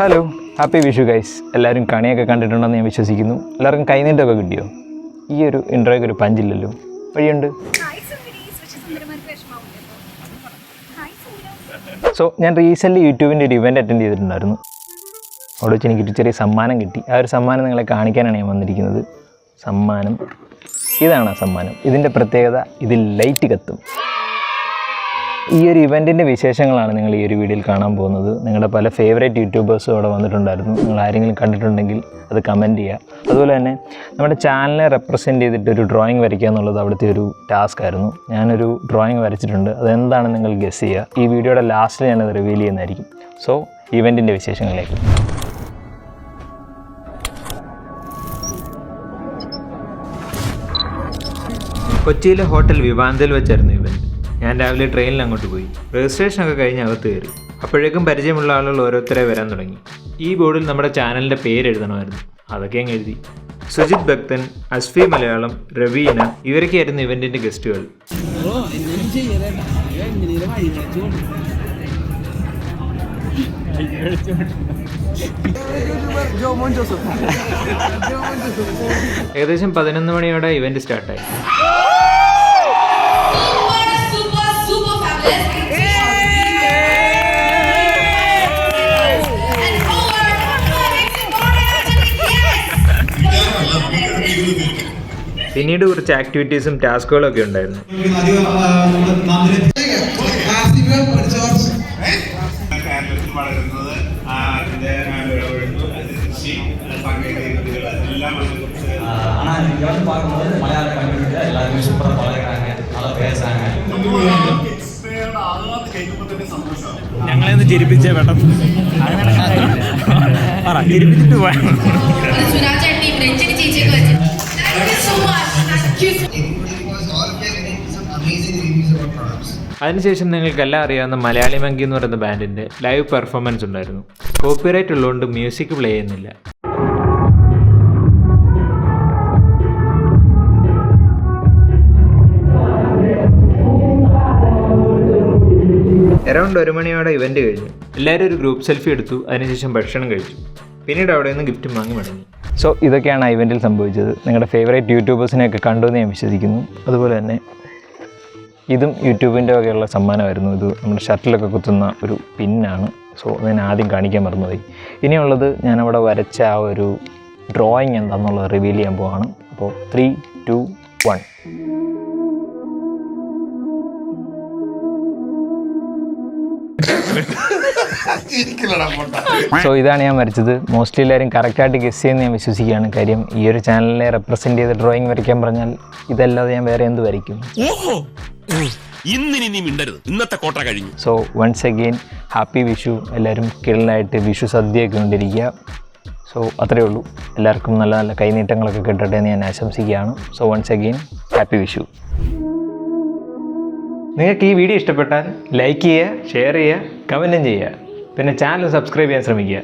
Hello happy Vishu guys എല്ലാവരും കണിയൊക്കെ കണ്ടിട്ടുണ്ടെന്ന് ഞാൻ വിശ്വസിക്കുന്നു. എല്ലാവർക്കും കൈനീട്ടൊക്കെ കിട്ടിയോ? ഈ ഒരു ഇൻട്രോയ്ക്ക് ഒരു പഞ്ചില്ലല്ലോ. വഴിയുണ്ട്? സോ ഞാൻ റീസെന്റ് യൂട്യൂബിന്റെ ഒരു ഇവന്റ് അറ്റൻഡ് ചെയ്തിട്ടുണ്ടായിരുന്നു. അവിടെ വെച്ച് എനിക്കൊരു ചെറിയ സമ്മാനം കിട്ടി. ആ ഒരു സമ്മാനം നിങ്ങളെ കാണിക്കാനാണ് ഞാൻ വന്നിരിക്കുന്നത്. സമ്മാനം. ഇതാണ് ആ സമ്മാനം. ഇതിന്റെ പ്രത്യേകത ഇതിൽ ലൈറ്റ് കത്തും. ഈ ഒരു ഇവന്റിന്റെ വിശേഷങ്ങളാണ് നിങ്ങൾ ഈ ഒരു വീഡിയോയിൽ കാണാൻ പോകുന്നത്. നിങ്ങളുടെ പല ഫേവറേറ്റ് യൂട്യൂബേഴ്സും അവിടെ വന്നിട്ടുണ്ടായിരുന്നു. നിങ്ങൾ ആരെങ്കിലും കണ്ടിട്ടുണ്ടെങ്കിൽ അത് കമന്റ് ചെയ്യുക അതുപോലെ തന്നെ നമ്മുടെ ചാനലിനെ റെപ്രസെന്റ് ചെയ്തിട്ട് ഒരു ഡ്രോയിങ് വരയ്ക്കുക എന്നുള്ളത് അവിടുത്തെ ഒരു ടാസ്ക് ആയിരുന്നു. ഞാനൊരു ഡ്രോയിങ് വരച്ചിട്ടുണ്ട്. അതെന്താണെന്ന് നിങ്ങൾ ഗസ് ചെയ്യുക ഈ വീഡിയോയുടെ ലാസ്റ്റിൽ ഞാനത് റിവീൽ ചെയ്യുന്നതായിരിക്കും. സോ ഇവന്റിന്റെ വിശേഷങ്ങളിലേക്ക്. കൊച്ചിയിലെ ഹോട്ടൽ വിവാന്തയിൽ വെച്ചായിരുന്നു ഞാൻ രാവിലെ ട്രെയിനിൽ അങ്ങോട്ട് പോയി. രജിസ്ട്രേഷൻ ഒക്കെ കഴിഞ്ഞ് അകത്ത് കയറി. അപ്പോഴേക്കും പരിചയമുള്ള ആളുകൾ ഓരോരുത്തരെ വരാൻ തുടങ്ങി. ഈ ബോർഡിൽ നമ്മുടെ ചാനലിന്റെ പേര് എഴുതണമായിരുന്നു. അതൊക്കെ അങ്ങ് എഴുതി. സുജിത് ഭക്തൻ അസ്ഫി മലയാളം രവീന ഇവരൊക്കെയായിരുന്നു ഇവന്റിന്റെ ഗസ്റ്റുകൾ. ഏകദേശം പതിനൊന്ന് മണിയോടെ ഇവന്റ് സ്റ്റാർട്ടായി. പിന്നീട് കുറച്ച് ആക്ടിവിറ്റീസും ടാസ്കുകളും ഒക്കെ ഉണ്ടായിരുന്നു. ഞങ്ങളെന്ന് ചിരിപ്പിച്ച ചിരിപ്പിച്ചേ പറ ചിരിപ്പിച്ചിട്ട് പോയാ അതിനുശേഷം നിങ്ങൾക്ക് എല്ലാം അറിയാവുന്ന മലയാളി മങ്കി എന്ന് പറയുന്ന ബാൻഡിന്റെ ലൈവ് പെർഫോമൻസ് ഉണ്ടായിരുന്നു. കോപ്പിറൈറ്റ് ഉള്ളതുകൊണ്ട് മ്യൂസിക് പ്ലേ ചെയ്യുന്നില്ല. അറൗണ്ട് ഒരു മണിയോടെ ഇവന്റ് കഴിഞ്ഞു. എല്ലാവരും ഒരു ഗ്രൂപ്പ് സെൽഫി എടുത്തു. അതിനുശേഷം ഭക്ഷണം കഴിച്ചു. പിന്നീട് അവിടെ നിന്ന് ഗിഫ്റ്റ് വാങ്ങി മടങ്ങി. സോ ഇതൊക്കെയാണ് ആ ഇവന്റിൽ സംഭവിച്ചത്. നിങ്ങളുടെ ഫേവറേറ്റ് യൂട്യൂബേഴ്സിനെയൊക്കെ കണ്ടു എന്ന് ഞാൻ വിശ്വസിക്കുന്നു. അതുപോലെ തന്നെ ഇതും യൂട്യൂബിന്റെ വകയുള്ള സമ്മാനമായിരുന്നു. ഇത് നമ്മുടെ ഷർട്ടിലൊക്കെ കുത്തുന്ന ഒരു പിന്നാണ്. സോ ഞാൻ ആദ്യം കാണിക്കാൻ മറന്നുപോയി. ഇനിയുള്ളത് ഞാനവിടെ അവിടെ വരച്ച ആ ഒരു ഡ്രോയിങ് എന്താണെന്നുള്ളത് റിവീൽ ചെയ്യാൻ പോവാണ്. അപ്പോൾ ത്രീ ടു വൺ സോ ഇതാണ് ഞാൻ വരച്ചത് മോസ്റ്റ്ലി എല്ലാവരും കറക്റ്റായിട്ട് ഗസ് ചെയ്യുന്ന ഞാൻ വിശ്വസിക്കുകയാണ്. കാര്യം ഈ ഒരു ചാനലിനെ റെപ്രസെന്റ് ചെയ്ത് ഡ്രോയിങ് വരയ്ക്കാൻ പറഞ്ഞാൽ ഇതല്ലാതെ ഞാൻ വേറെ എന്ത് വരയ്ക്കും? ഇന്നിനി നീ മിണ്ടരുത്. ഇന്നത്തെ കോട്ട കഴിഞ്ഞു. So once again happy Vishu. എല്ലാവരും കിടലായിട്ട് വിഷു സദ്യയൊക്കെ കൊണ്ടിരിക്കുക. സോ അത്രയേ ഉള്ളൂ. എല്ലാവർക്കും നല്ല നല്ല കൈനീട്ടങ്ങളൊക്കെ കിട്ടട്ടെ എന്ന് ഞാൻ ആശംസിക്കുകയാണ്. So once again happy Vishu. നിങ്ങൾക്ക് ഈ വീഡിയോ ഇഷ്ടപ്പെട്ടാൽ ലൈക്ക് ചെയ്യുക ഷെയർ ചെയ്യുക കമന്റും ചെയ്യുക. പിന്നെ ചാനൽ സബ്സ്ക്രൈബ് ചെയ്യാൻ ശ്രമിക്കുക.